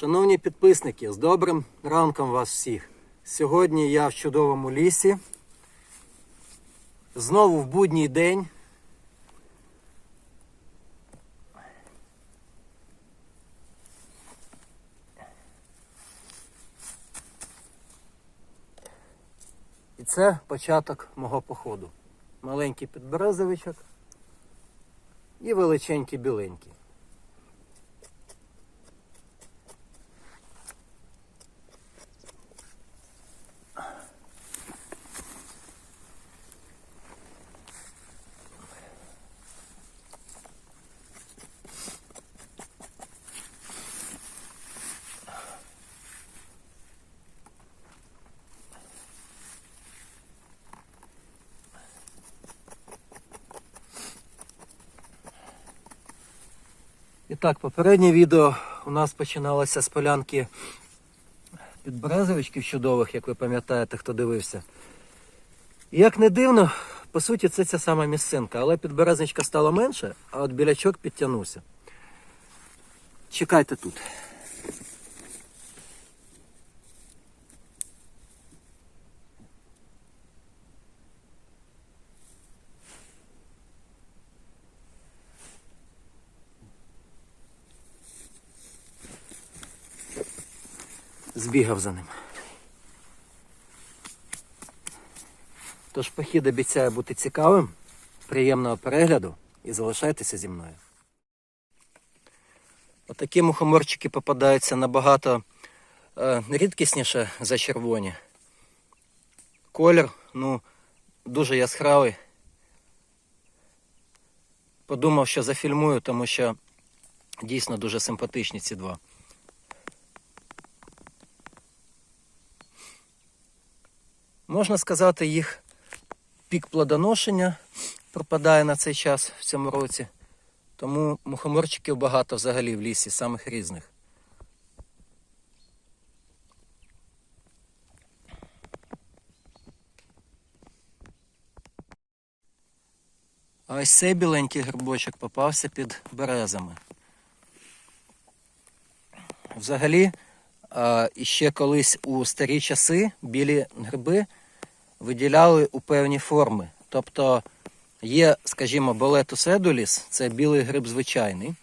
Шановні підписники, з добрим ранком вас всіх. Сьогодні я в чудовому лісі. Знову в будній день. І це початок мого походу. Маленький підберезовичок і величенький біленький. Так, попереднє відео у нас починалося з полянки підберезовичків чудових, як ви пам'ятаєте, хто дивився. Як не дивно, по суті, це ця сама місцинка, але підберезничка стала менше, а от білячок підтягнувся. Чекайте тут. Збігав за ним. Тож похід обіцяє бути цікавим, приємного перегляду і залишайтеся зі мною. Отакі мухоморчики попадаються набагато е, рідкісніше за червоні. Колір, ну, дуже яскравий. Подумав, що зафільмую, тому що дійсно дуже симпатичні ці два. Можна сказати, їх пік плодоношення пропадає на цей час в цьому році. Тому мухоморчиків багато взагалі в лісі, самих різних. А ось цей біленький грибочок попався під березами. Взагалі, іще колись у старі часи білі гриби виділяли у певні форми. Тобто є, скажімо, болетус едуліс, це білий гриб звичайний.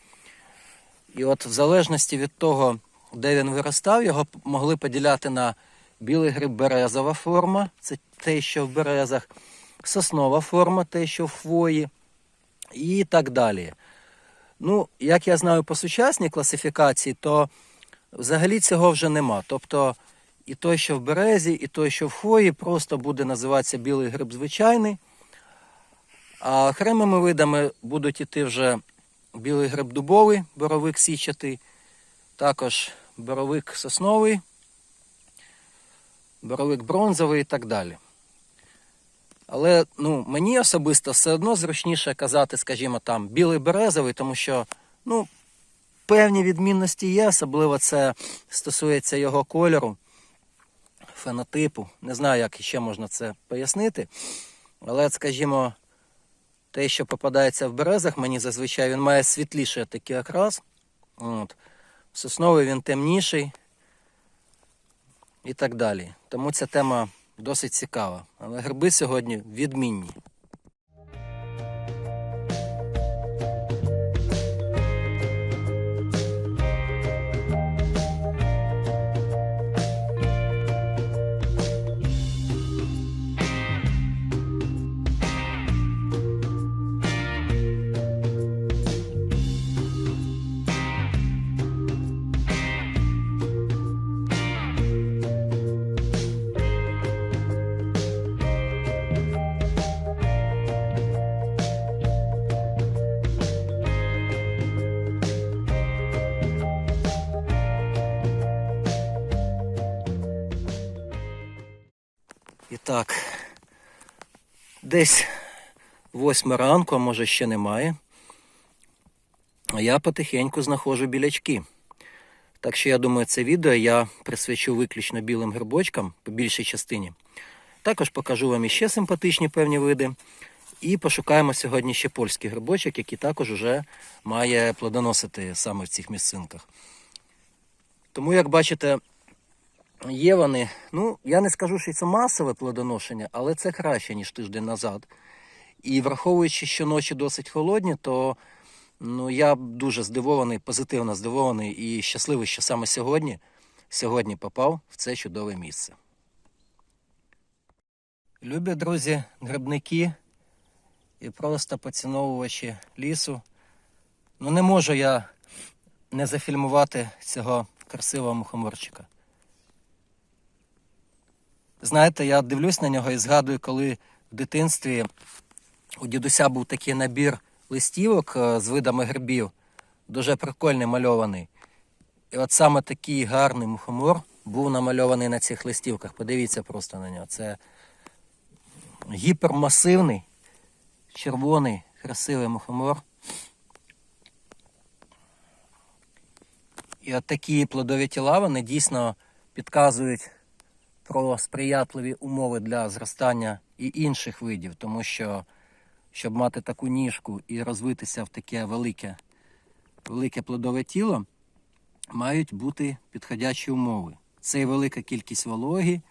І от в залежності від того, де він виростав, його могли поділяти на білий гриб березова форма, це те, що в березах, соснова форма, те, що в хвої, і так далі. Ну, як я знаю по сучасній класифікації, то взагалі цього вже нема. Тобто і той, що в березі, і той, що в хвої, просто буде називатися білий гриб звичайний. А окремими видами будуть іти вже білий гриб дубовий, боровик січатий, також боровик сосновий, боровик бронзовий і так далі. Але ну, мені особисто все одно зручніше казати, скажімо, там білий березовий, тому що ну, певні відмінності є, особливо це стосується його кольору, фенотипу. Не знаю, як ще можна це пояснити. Але, скажімо, те, що попадається в березах, мені зазвичай він має світліший такий окрас. От. Сосновий він темніший і так далі. Тому ця тема досить цікава. Але гриби сьогодні відмінні. Десь восьма ранку, а може ще немає. А я потихеньку знаходжу білячки. Так що я думаю, це відео я присвячу виключно білим грибочкам по більшій частині. Також покажу вам іще симпатичні певні види. І пошукаємо сьогодні ще польський грибочок, який також вже має плодоносити саме в цих місцинках. Тому, як бачите, є вони. Ну, я не скажу, що це масове плодоношення, але це краще, ніж тиждень назад. І враховуючи, що ночі досить холодні, то ну, я дуже здивований, позитивно здивований і щасливий, що саме сьогодні, сьогодні попав в це чудове місце. Любі друзі, грибники і просто поціновувачі лісу. Ну не можу я не зафільмувати цього красивого мухоморчика. Знаєте, я дивлюсь на нього і згадую, коли в дитинстві у дідуся був такий набір листівок е, з видами грибів, дуже прикольний мальований. І от саме такий гарний мухомор був намальований на цих листівках. Подивіться просто на нього. Це гіпермасивний, червоний, красивий мухомор. І от такі плодові тіла вони дійсно підказують про сприятливі умови для зростання і інших видів, тому що щоб мати таку ніжку і розвитися в таке велике, велике плодове тіло, мають бути підходячі умови. Це велика кількість вологи,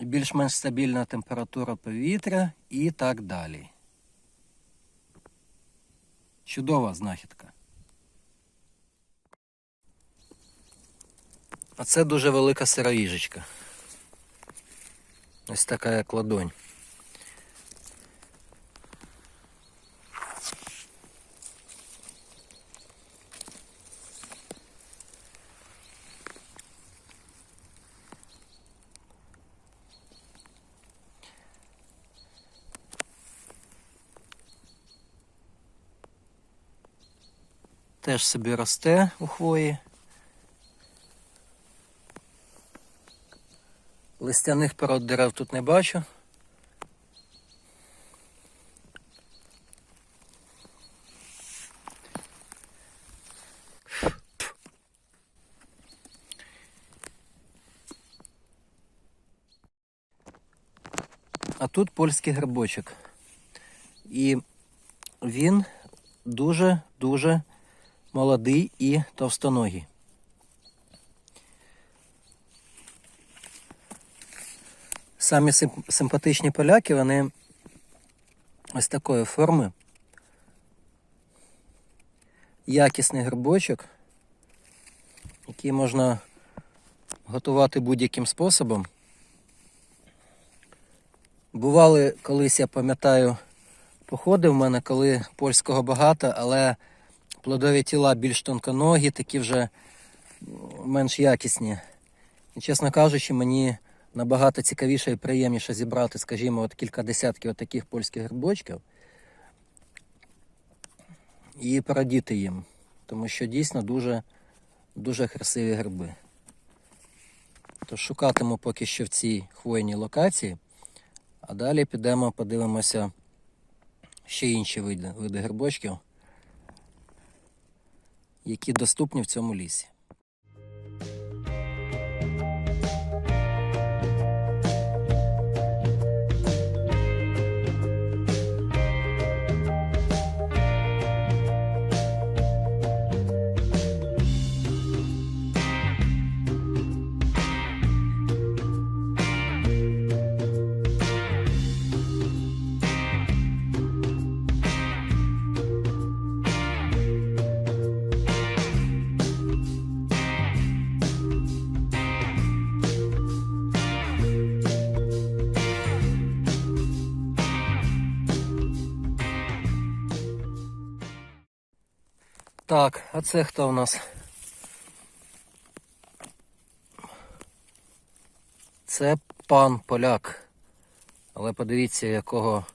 більш-менш стабільна температура повітря і так далі. Чудова знахідка. А це дуже велика сироїжечка. Ось така як ладонь. Теж собі росте у хвої. Листяних пород дерев тут не бачу. А тут польський грибочок. І він дуже-дуже молодий і товстоногий. Самі симпатичні поляки, вони ось такої форми. Якісний грибочок, який можна готувати будь-яким способом. Бували колись, я пам'ятаю, походи в мене, коли польського багато, але плодові тіла більш тонконогі, такі вже менш якісні. І, чесно кажучи, мені набагато цікавіше і приємніше зібрати, скажімо, от кілька десятків таких польських грибочків і порадіти їм, тому що дійсно дуже, дуже красиві гриби. Тож шукатиму поки що в цій хвойній локації, а далі підемо, подивимося ще інші види, види грибочків, які доступні в цьому лісі. Так, а це хто у нас? Це пан поляк. Але подивіться, якого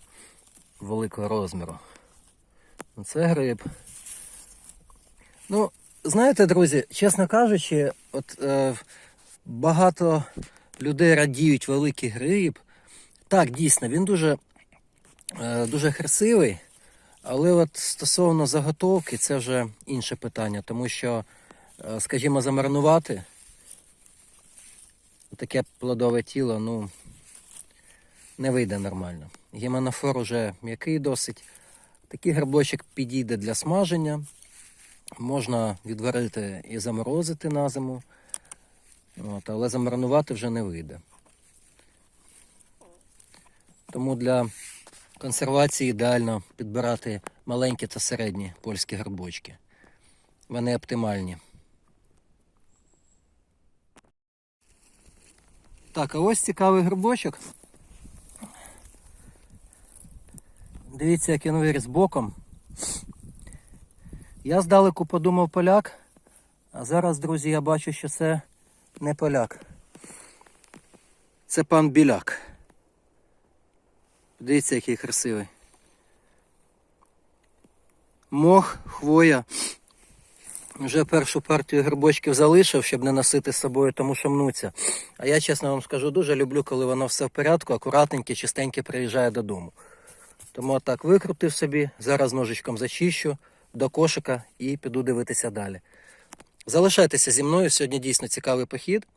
великого розміру. Це гриб. Ну, знаєте, друзі, чесно кажучи, от е, багато людей радіють великий гриб. Так, дійсно, він дуже, е, дуже красивий. Але от стосовно заготовки, це вже інше питання, тому що, е, скажімо, замаринувати таке плодове тіло, ну, не вийде нормально. Гіменофор уже м'який досить. Такий грибочок підійде для смаження, Можна відварити і заморозити на зиму, от, але замаринувати вже не вийде. Тому для консервації ідеально підбирати маленькі та середні польські грибочки. Вони оптимальні. Так, а ось цікавий грибочок. Дивіться, як він виріс боком. Я здалеку подумав поляк, а зараз, друзі, я бачу, що це не поляк. Це пан біляк. Дивіться, який красивий. Мох, хвоя. Вже першу партію грибочків залишив, щоб не носити з собою, тому що мнуться. А я, чесно вам скажу, дуже люблю, коли воно все в порядку, акуратненьке, чистеньке приїжджає додому. Тому отак викрутив собі, зараз ножичком зачищу до кошика і піду дивитися далі. Залишайтеся зі мною, сьогодні дійсно цікавий похід.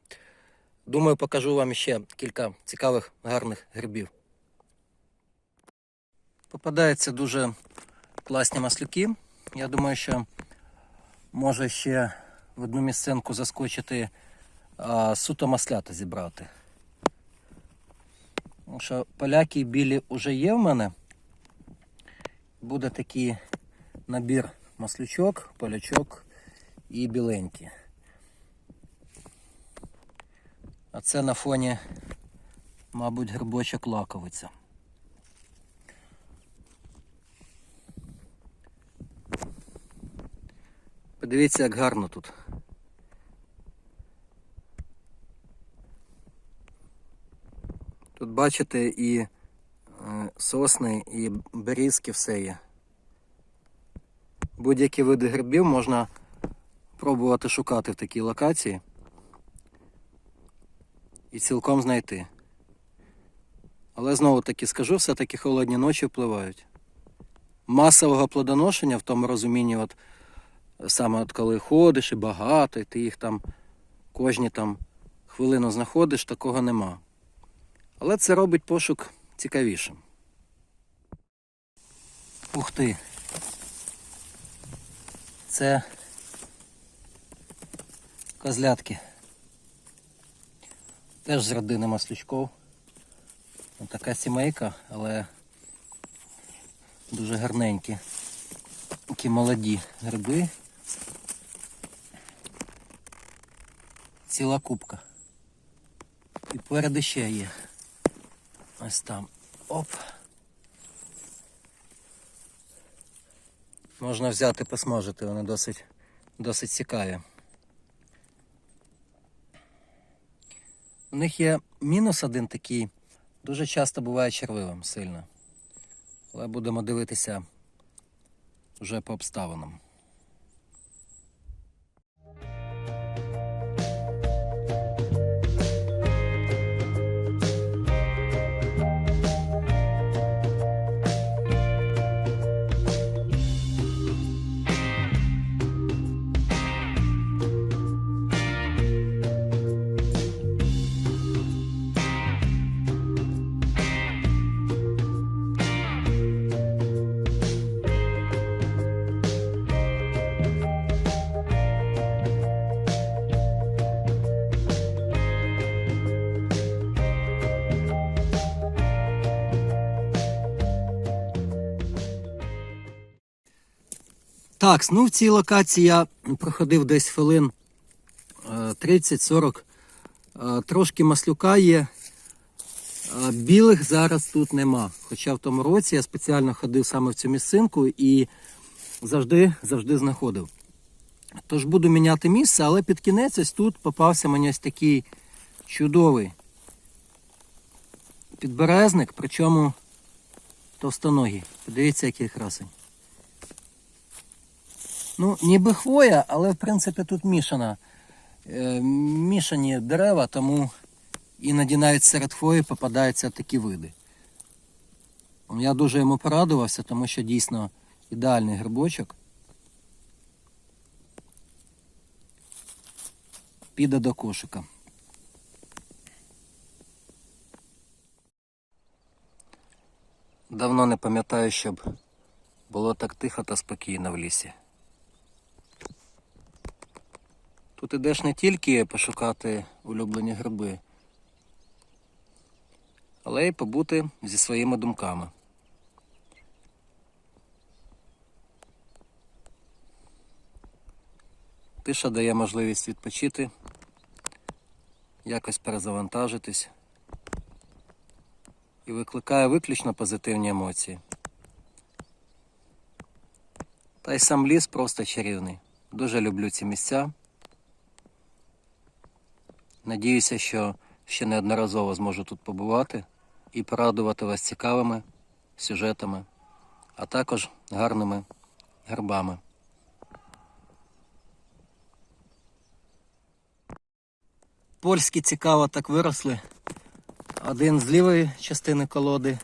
Думаю, покажу вам ще кілька цікавих гарних грибів. Попадаються дуже класні маслюки. Я думаю, що може ще в одну місцинку заскочити а, суто маслята зібрати. Тому що поляки білі вже є в мене. Буде такий набір маслючок, полячок і біленькі. А це на фоні, мабуть, грибочок лаковиця. Подивіться, як гарно тут. Тут бачите і е, сосни, і берізки все є. Будь-які види грибів можна пробувати шукати в такій локації і цілком знайти. Але знову таки скажу, все-таки холодні ночі впливають. Масового плодоношення в тому розумінні, от саме от коли ходиш і багато, і ти їх там кожні там хвилину знаходиш, такого нема. Але це робить пошук цікавішим. Ух ти! Це козлятки. Теж з родини маслючков. Ось така сімейка, але дуже гарненькі. Такі молоді гриби. Ціла кубка. І перед ще є. Ось там. Оп. Можна взяти посмажити, вони досить, досить цікаві. У них є мінус один такий, дуже часто буває червивим сильно. Але будемо дивитися вже по обставинам. Так, ну в цій локації я проходив десь хвилин е, 30-40. Е, Трошки маслюка є. Е, Білих зараз тут нема. Хоча в тому році я спеціально ходив саме в цю місцинку і завжди, завжди знаходив. Тож буду міняти місце, але під кінець ось тут попався мені ось такий чудовий підберезник, причому товстоногий. Подивіться, який красень. Ну, ніби хвоя, але в принципі тут мішана. Е, мішані дерева, тому іноді навіть серед хвої попадаються такі види. Я дуже йому порадувався, тому що дійсно ідеальний грибочок. Піде до кошика. Давно не пам'ятаю, щоб було так тихо та спокійно в лісі. Тут ідеш не тільки пошукати улюблені гриби, але й побути зі своїми думками. Тиша дає можливість відпочити, якось перезавантажитись і викликає виключно позитивні емоції. Та й сам ліс просто чарівний. Дуже люблю ці місця. Надіюся, що ще неодноразово зможу тут побувати і порадувати вас цікавими сюжетами, а також гарними гербами. Польські цікаво так виросли. Один з лівої частини колоди,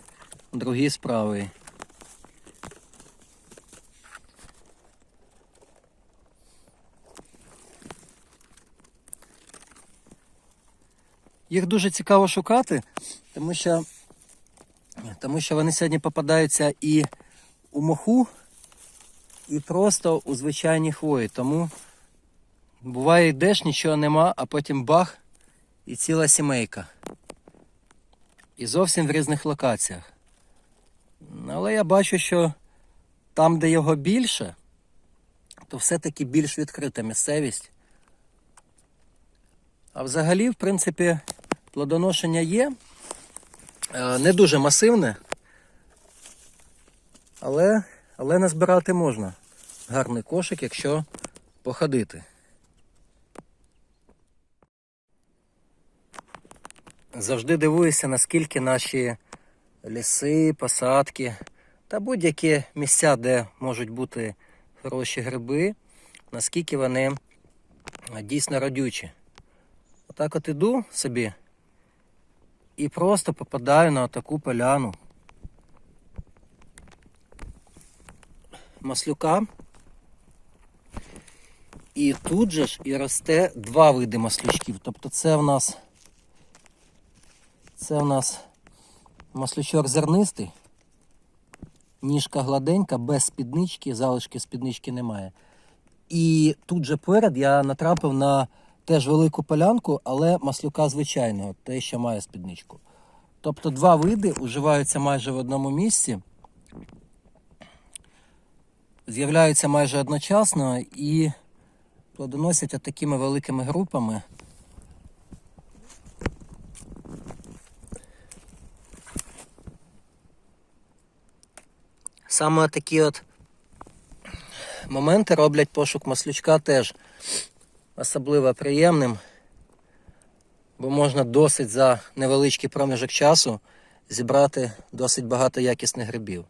другий з правої. Їх дуже цікаво шукати, тому що, тому що вони сьогодні попадаються і у моху, і просто у звичайній хвої. Тому буває йдеш, нічого нема, а потім бах і ціла сімейка. І зовсім в різних локаціях. Але я бачу, що там, де його більше, то все-таки більш відкрита місцевість. А взагалі, в принципі, плодоношення є. Е, Не дуже масивне, але, але назбирати можна. Гарний кошик, якщо походити. Завжди дивуюся, наскільки наші ліси, посадки та будь-які місця, де можуть бути хороші гриби, наскільки вони дійсно родючі. Отак от іду собі і просто попадаю на таку поляну. Маслюка. І тут же ж і росте два види маслючків. Тобто це в нас це в нас маслючок зернистий, ніжка гладенька, без спіднички, залишки спіднички немає. І тут же поряд я натрапив на теж велику полянку, але маслюка звичайного, те, що має спідничку. Тобто два види уживаються майже в одному місці, з'являються майже одночасно і плодоносять такими великими групами. Саме такі от моменти роблять пошук маслючка теж особливо приємним, бо можна досить за невеличкий проміжок часу зібрати досить багато якісних грибів.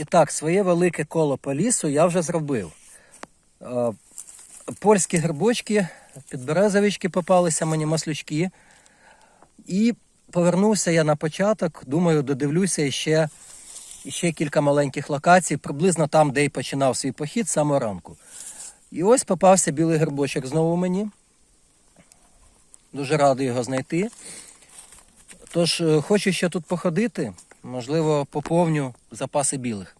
І так, своє велике коло по лісу я вже зробив. Е, Польські грибочки, підберезовички попалися мені маслючки. І повернувся я на початок. Думаю, додивлюся іще, іще кілька маленьких локацій, приблизно там, де й починав свій похід самого ранку. І ось попався білий грибочок знову мені. Дуже радий його знайти. Тож, е, хочу ще тут походити, можливо, поповню запаси білих.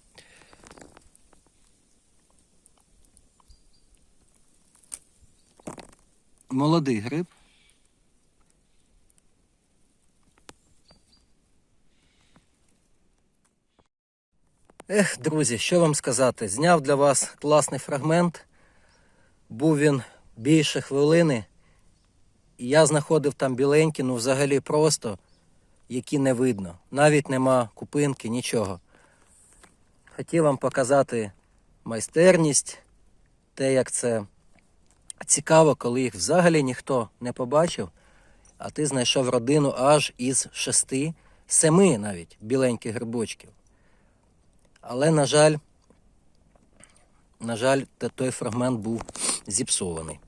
Молодий гриб. Ех, друзі, що вам сказати? Зняв для вас класний фрагмент. Був він більше хвилини. Я знаходив там біленькі, ну взагалі просто, які не видно. Навіть нема купинки, нічого. Хотів вам показати майстерність, те, як це цікаво, коли їх взагалі ніхто не побачив, а ти знайшов родину аж із шести, семи навіть біленьких грибочків. Але, на жаль, на жаль, той фрагмент був зіпсований.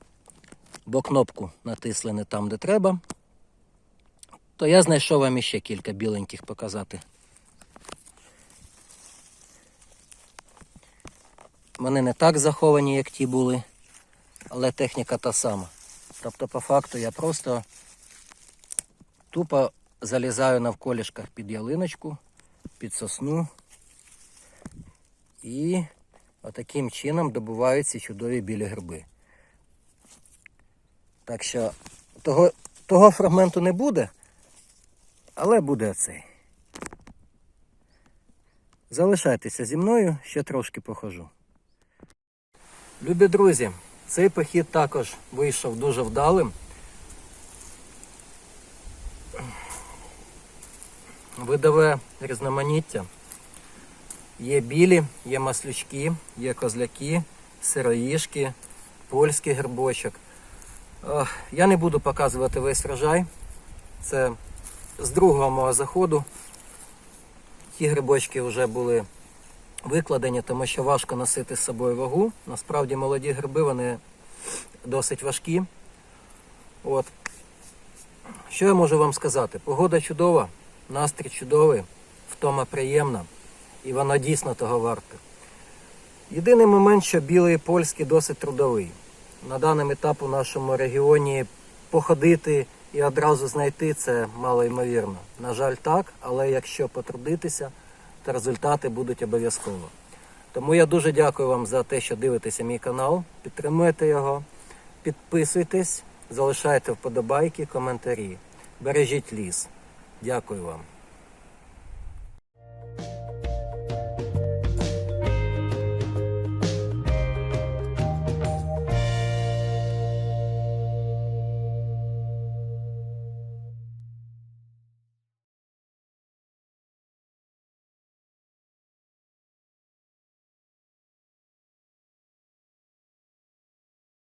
Бо кнопку натисли не там, де треба. То я знайшов вам іще кілька біленьких показати. Вони не так заховані, як ті були, але техніка та сама. Тобто, по факту, я просто тупо залізаю навколішках під ялиночку, під сосну і отаким чином добувають ці чудові білі гриби. Так що того, того фрагменту не буде, але буде оцей. Залишайтеся зі мною, ще трошки похожу. Любі друзі, цей похід також вийшов дуже вдалим. Видове різноманіття. Є білі, є маслючки, є козляки, сироїшки, польський грибочок. Ох, Я не буду показувати весь врожай. Це з другого мого заходу. Ті грибочки вже були викладені, тому що важко носити з собою вагу. Насправді молоді гриби вони досить важкі. От. Що я можу вам сказати? Погода чудова, настрій чудовий, втома приємна, і вона дійсно того варта. Єдиний момент, що білий польський досить трудовий. На даний етап у нашому регіоні походити і одразу знайти це мало ймовірно. На жаль, так, але якщо потрудитися, то результати будуть обов'язково. Тому я дуже дякую вам за те, що дивитеся мій канал, підтримуєте його, підписуйтесь, залишайте вподобайки, коментарі. Бережіть ліс. Дякую вам.